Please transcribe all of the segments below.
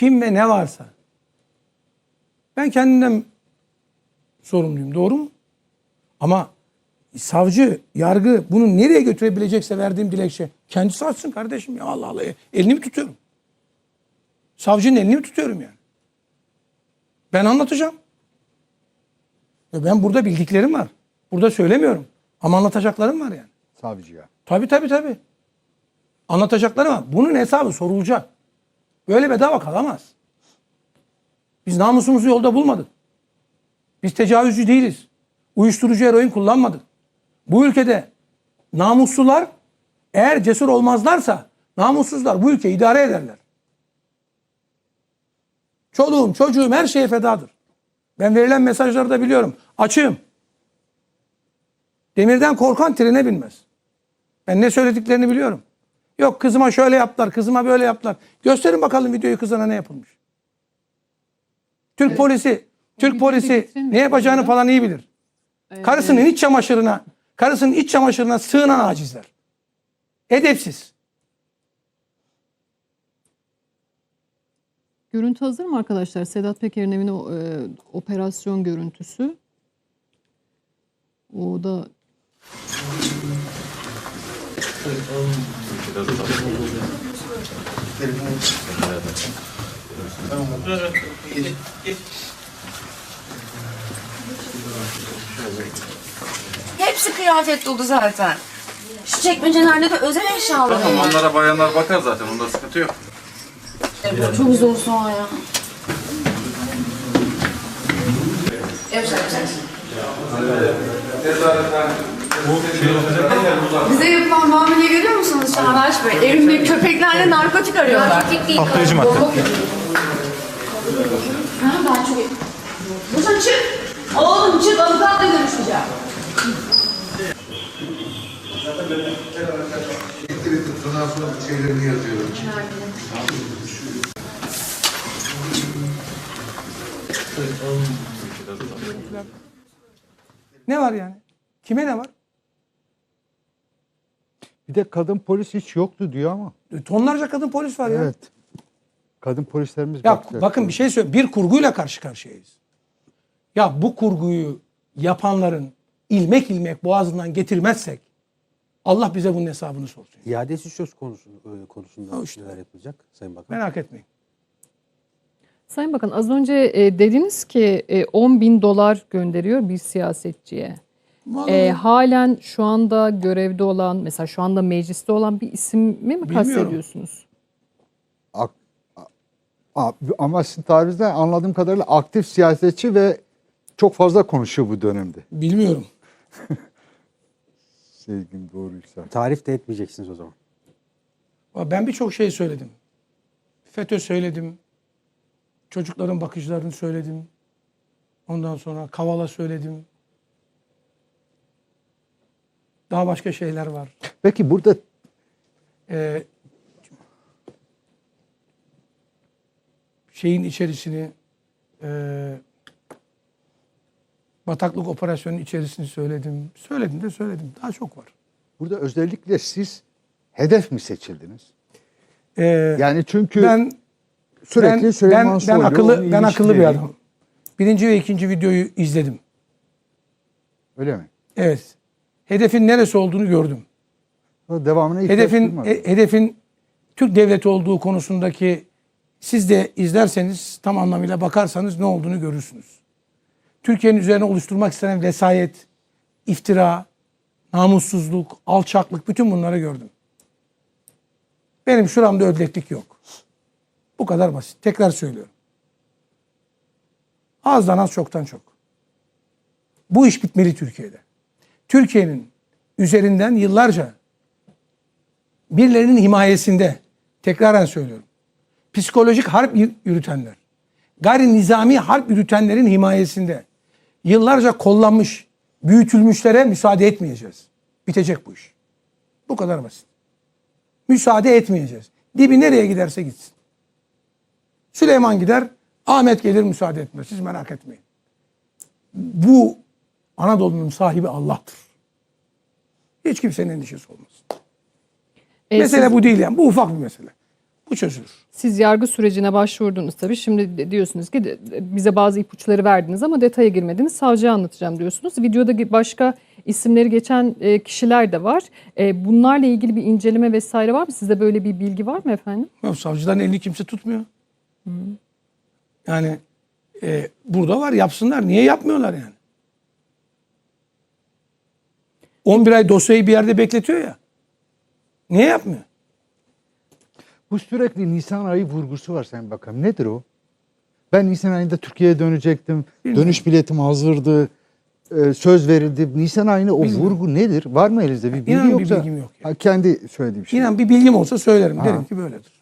kim ve ne varsa ben kendimden sorumluyum. Doğru mu? Ama savcı, yargı bunu nereye götürebilecekse verdiğim dilekçe kendisi açsın kardeşim ya Allah Allah. Elini mi tutuyorum? Savcının elini mi tutuyorum yani? Ben anlatacağım. Ya ben burada bildiklerim var. Burada söylemiyorum. Ama anlatacaklarım var yani. Savcıya. Tabii tabii tabii. Anlatacaklarım var. Bunun hesabı sorulacak. Böyle bedava kalamaz. Biz namusumuzu yolda bulmadık. Biz tecavüzcü değiliz. Uyuşturucu eroin kullanmadık. Bu ülkede namuslular eğer cesur olmazlarsa namussuzlar bu ülkeyi idare ederler. Çoluğum, çocuğum her şeye fedadır. Ben verilen mesajları da biliyorum. Açığım. Demirden korkan trene binmez. Ben ne söylediklerini biliyorum. Yok kızıma şöyle yaptılar, kızıma böyle yaptılar. Gösterin bakalım videoyu kızına ne yapılmış. Türk polisi, Türk polisi ne yapacağını falan iyi bilir. Karısının iç çamaşırına, karısının iç çamaşırına sığınan acizler. Edepsiz. Görüntü hazır mı arkadaşlar? Sedat Peker'in evine o, e, operasyon görüntüsü. O da Hepsi kıyafet dolu zaten. Şu çekmecelerde de özel eşyalar Tamam var. onlara bayanlar bakar zaten onda sıkıntı yok. Çok zor soğan ya. Yapacak bir şey. Bize yapılan muameleyi görüyor musunuz Çağdaş Bey? Evimde köpeklerle narkotik arıyorlar. Patlayıcı madde. Ha, ben çok... Buradan çık. Oğlum çık avukatla görüşeceğim. Ondan sonra şeylerini yazıyorum. Ne var yani? Kime ne var? Bir de kadın polis hiç yoktu diyor ama. Tonlarca kadın polis var ya. Evet. Kadın polislerimiz Ya bakacak. bakın bir şey söyle. Bir kurguyla karşı karşıyayız. Ya bu kurguyu yapanların ilmek ilmek boğazından getirmezsek Allah bize bunun hesabını sorsun. İadesi söz konusu e, konusunda Ha işte. neler yapılacak Sayın Bakan? Merak etmeyin. Sayın Bakan az önce e, dediniz ki e, 10 bin dolar gönderiyor bir siyasetçiye. E, halen şu anda görevde olan mesela şu anda mecliste olan bir ismi mi kastediyorsunuz? Ak- a- ama sizin tarihinizden anladığım kadarıyla aktif siyasetçi ve çok fazla konuşuyor bu dönemde. bilmiyorum. Sevgim doğruysa. Tarif de etmeyeceksiniz o zaman. Ben birçok şey söyledim. FETÖ söyledim. Çocukların bakıcılarını söyledim. Ondan sonra Kavala söyledim. Daha başka şeyler var. Peki burada Ee, şeyin içerisini e, bataklık operasyonunun içerisini söyledim. Söyledim de söyledim. Daha çok var. burada özellikle siz hedef mi seçildiniz? Ee, Yani çünkü ben sürekli ben, Süleyman ben, ben akıllı ben akıllı bir adamım. Birinci ve ikinci videoyu izledim. Öyle mi? Evet. Hedefin neresi olduğunu gördüm. Devamına Hedefin he- hedefin Türk devleti olduğu konusundaki siz de izlerseniz tam anlamıyla bakarsanız ne olduğunu görürsünüz. Türkiye'nin üzerine oluşturmak istenen vesayet, iftira, namussuzluk, alçaklık bütün bunları gördüm. Benim şuramda ödleklik yok. Bu kadar basit. Tekrar söylüyorum. Azdan az çoktan çok. Bu iş bitmeli Türkiye'de. Türkiye'nin üzerinden yıllarca birilerinin himayesinde tekraren söylüyorum. Psikolojik harp yür- yürütenler, gayri nizami harp yürütenlerin himayesinde yıllarca kollanmış, büyütülmüşlere müsaade etmeyeceğiz. Bitecek bu iş. Bu kadar basit. Müsaade etmeyeceğiz. Dibi nereye giderse gitsin. Süleyman gider, Ahmet gelir müsaade etmez. Siz merak etmeyin. Bu Anadolu'nun sahibi Allah'tır. Hiç kimsenin endişesi olmasın. E, mesele siz- bu değil yani. Bu ufak bir mesele. Bu çözülür. Siz yargı sürecine başvurdunuz tabii. Şimdi diyorsunuz ki bize bazı ipuçları verdiniz ama detaya girmediniz. Savcıya anlatacağım diyorsunuz. Videoda başka isimleri geçen e, kişiler de var. E, Bunlarla ilgili bir inceleme vesaire var mı? Sizde böyle bir bilgi var mı efendim? Ya savcıların elini kimse tutmuyor. Yani e, burada var yapsınlar. Niye yapmıyorlar yani? 11 ay dosyayı bir yerde bekletiyor ya. Niye yapmıyor? Bu sürekli Nisan ayı vurgusu var Sayın Bakan. Nedir o? Ben Nisan ayında Türkiye'ye dönecektim. Bilmiyorum. Dönüş biletim hazırdı. Ee, söz verildi. Nisan ayına o Bilmiyorum. vurgu nedir? Var mı elinizde bir bilgi İnan bir yoksa? bilgim yok ya. Ha, kendi söylediğim şey. İnan bir bilgim olsa söylerim. Ha. Derim ki böyledir.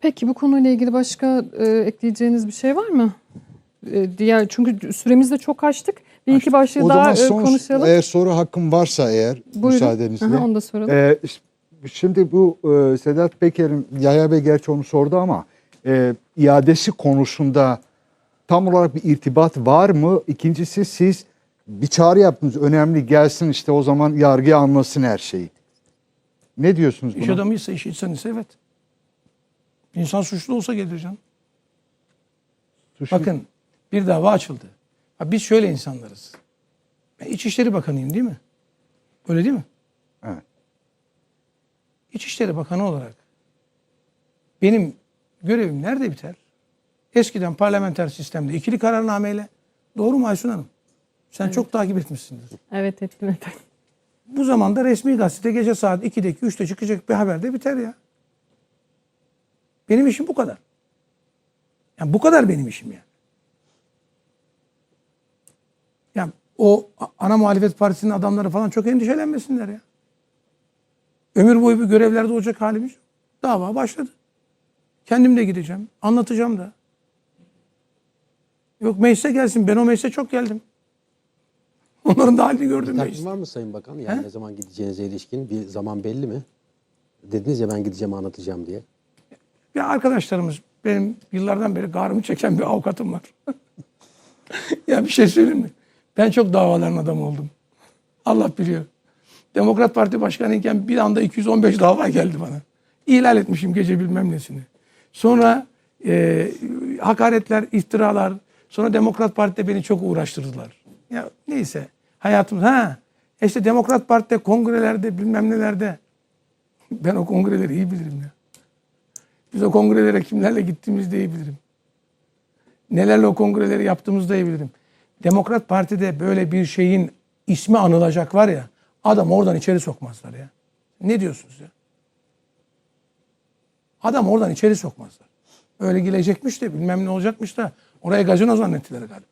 Peki bu konuyla ilgili başka e, ekleyeceğiniz bir şey var mı? E, diğer çünkü süremizi de çok açtık. Bir iki başlığı o daha zaman e, son, konuşalım. eğer soru hakkım varsa eğer Buyurun. müsaadenizle. Aha, onu da soralım. Ee, şimdi bu e, Sedat Peker'in, Yahya Bey gerçi onu sordu ama e, iadesi konusunda tam olarak bir irtibat var mı? İkincisi siz bir çağrı yaptınız. Önemli gelsin işte o zaman yargıya anlasın her şeyi. Ne diyorsunuz İş buna? adamıysa, iş insanıysa evet. İnsan suçlu olsa gelir canım. Suçlu- Bakın bir dava açıldı. Ha, biz şöyle insanlarız. Ben İçişleri Bakanıyım değil mi? Öyle değil mi? Evet. İçişleri Bakanı olarak benim görevim nerede biter? Eskiden parlamenter sistemde ikili kararnameyle. Doğru mu Aysun Hanım? Sen çok takip etmişsindir. Evet ettim efendim. Bu zamanda resmi gazete gece saat 2'deki 3'te çıkacak bir haberde biter ya. Benim işim bu kadar. Yani bu kadar benim işim yani. Ya o ana muhalefet partisinin adamları falan çok endişelenmesinler ya. Ömür boyu bir görevlerde olacak halimiz yok. Dava başladı. Kendim de gideceğim. Anlatacağım da. Yok meclise gelsin. Ben o meclise çok geldim. Onların da halini gördüm Takvim mecliste. var mı Sayın Bakan? Yani He? ne zaman gideceğinize ilişkin bir zaman belli mi? Dediniz ya ben gideceğim anlatacağım diye. Ya arkadaşlarımız benim yıllardan beri garımı çeken bir avukatım var. ya bir şey söyleyeyim mi? Ben çok davaların adamı oldum. Allah biliyor. Demokrat Parti başkanıyken bir anda 215 dava geldi bana. İhlal etmişim gece bilmem nesini. Sonra e, hakaretler, iftiralar. Sonra Demokrat Parti'de beni çok uğraştırdılar. Ya neyse hayatımız ha işte Demokrat Parti'de kongrelerde bilmem nelerde ben o kongreleri iyi bilirim ya. Biz o kongrelere kimlerle gittiğimizi de iyi bilirim. Nelerle o kongreleri yaptığımızı da iyi bilirim. Demokrat Parti'de böyle bir şeyin ismi anılacak var ya adam oradan içeri sokmazlar ya. Ne diyorsunuz ya? Adam oradan içeri sokmazlar. Öyle gelecekmiş de bilmem ne olacakmış da oraya gazino zannettiler galiba.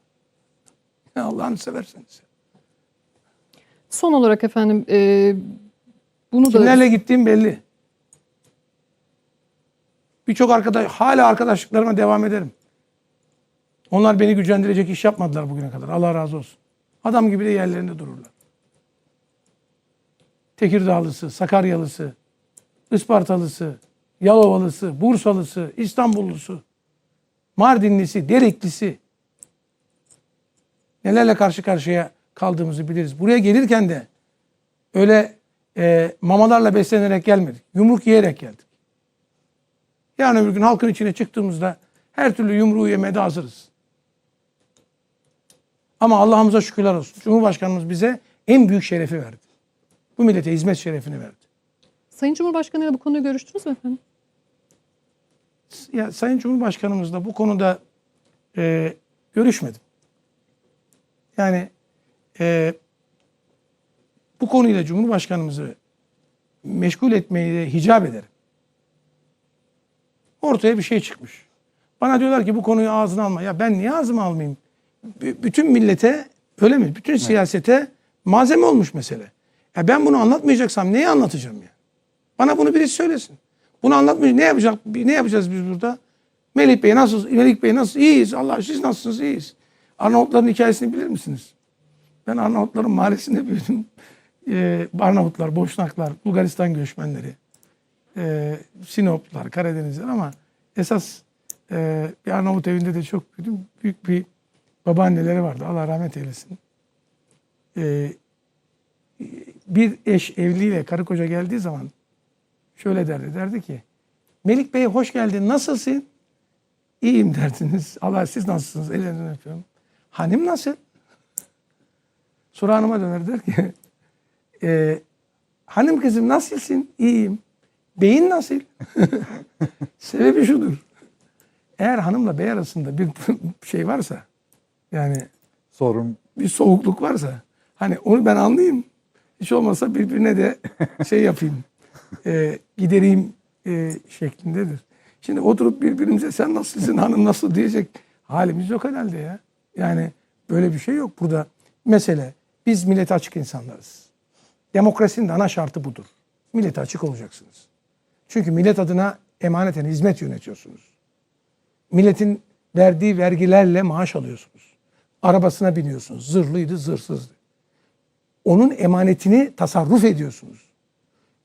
Allah'ını severseniz. Son olarak efendim e, bunu da Kimlerle gittiğim belli. Birçok arkadaş, hala arkadaşlıklarıma devam ederim. Onlar beni gücendirecek iş yapmadılar bugüne kadar. Allah razı olsun. Adam gibi de yerlerinde dururlar. Tekirdağlısı, Sakaryalısı, Ispartalısı, Yalovalısı, Bursalısı, İstanbullusu, Mardinlisi, Deriklisi. Nelerle karşı karşıya kaldığımızı biliriz. Buraya gelirken de öyle e, mamalarla beslenerek gelmedik. Yumruk yiyerek geldik. Yarın öbür gün halkın içine çıktığımızda her türlü yumruğu yemeye de hazırız. Ama Allah'ımıza şükürler olsun. Cumhurbaşkanımız bize en büyük şerefi verdi. Bu millete hizmet şerefini verdi. Sayın Cumhurbaşkanı ile bu konuyu görüştünüz mü efendim? Ya Sayın Cumhurbaşkanımızla bu konuda e, görüşmedim. Yani e, bu konuyla Cumhurbaşkanımızı meşgul etmeyi de hicap ederim. Ortaya bir şey çıkmış. Bana diyorlar ki bu konuyu ağzına alma. Ya ben niye ağzıma almayayım? Bütün millete öyle mi? Bütün siyasete malzeme olmuş mesele. Ya ben bunu anlatmayacaksam neyi anlatacağım ya? Bana bunu birisi söylesin. Bunu anlatmayacak. Ne yapacak? Ne yapacağız biz burada? Melih Bey nasılsınız? Melih Bey nasıl? İyiyiz. Allah siz nasılsınız? İyiyiz. Arnavutların hikayesini bilir misiniz? Ben Arnavutların mahallesinde büyüdüm. Ee, Arnavutlar, Boşnaklar, Bulgaristan göçmenleri, e, Sinoplar, Karadenizler ama esas e, bir Arnavut evinde de çok büyüdüm. Büyük bir babaanneleri vardı. Allah rahmet eylesin. Ee, bir eş evliyle karı koca geldiği zaman şöyle derdi. Derdi ki Melik Bey hoş geldin nasılsın? İyiyim derdiniz. Allah siz nasılsınız? Ellerinden öpüyorum. Hanım nasıl? Sonra hanıma döner der ki "E, hanım kızım nasılsın? İyiyim. Beyin nasıl? Sebebi şudur. Eğer hanımla bey arasında bir şey varsa yani Sorun bir soğukluk varsa hani onu ben anlayayım. Hiç olmazsa birbirine de şey yapayım. e, gidereyim e, şeklindedir. Şimdi oturup birbirimize sen nasılsın hanım nasıl diyecek halimiz yok herhalde ya. Yani böyle bir şey yok burada. Mesele biz millete açık insanlarız. Demokrasinin de ana şartı budur. Millete açık olacaksınız. Çünkü millet adına emaneten hizmet yönetiyorsunuz. Milletin verdiği vergilerle maaş alıyorsunuz. Arabasına biniyorsunuz. Zırhlıydı, zırhsızdı. Onun emanetini tasarruf ediyorsunuz.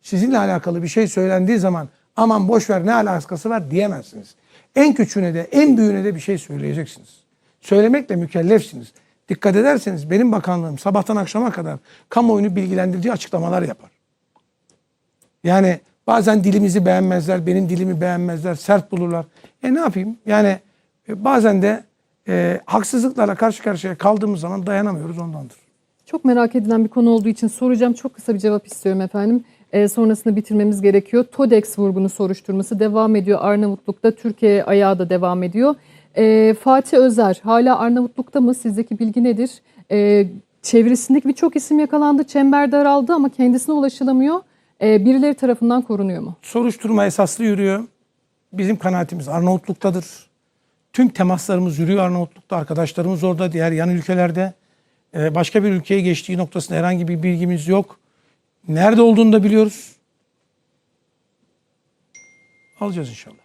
Sizinle alakalı bir şey söylendiği zaman aman boş ver ne alakası var diyemezsiniz. En küçüğüne de en büyüğüne de bir şey söyleyeceksiniz. Söylemekle mükellefsiniz. Dikkat ederseniz benim bakanlığım sabahtan akşama kadar kamuoyunu bilgilendirici açıklamalar yapar. Yani bazen dilimizi beğenmezler, benim dilimi beğenmezler, sert bulurlar. E ne yapayım? Yani e, bazen de e, haksızlıklarla karşı karşıya kaldığımız zaman dayanamıyoruz ondandır. Çok merak edilen bir konu olduğu için soracağım. Çok kısa bir cevap istiyorum efendim. Ee, sonrasında bitirmemiz gerekiyor. TODEX vurgunu soruşturması devam ediyor. Arnavutluk'ta Türkiye ayağı da devam ediyor. Ee, Fatih Özer hala Arnavutluk'ta mı? Sizdeki bilgi nedir? Ee, çevresindeki birçok isim yakalandı. Çember daraldı ama kendisine ulaşılamıyor. Ee, birileri tarafından korunuyor mu? Soruşturma esaslı yürüyor. Bizim kanaatimiz Arnavutluk'tadır. Tüm temaslarımız yürüyor Arnavutluk'ta. Arkadaşlarımız orada, diğer yan ülkelerde. Ee, başka bir ülkeye geçtiği noktasında herhangi bir bilgimiz yok. Nerede olduğunu da biliyoruz. Alacağız inşallah.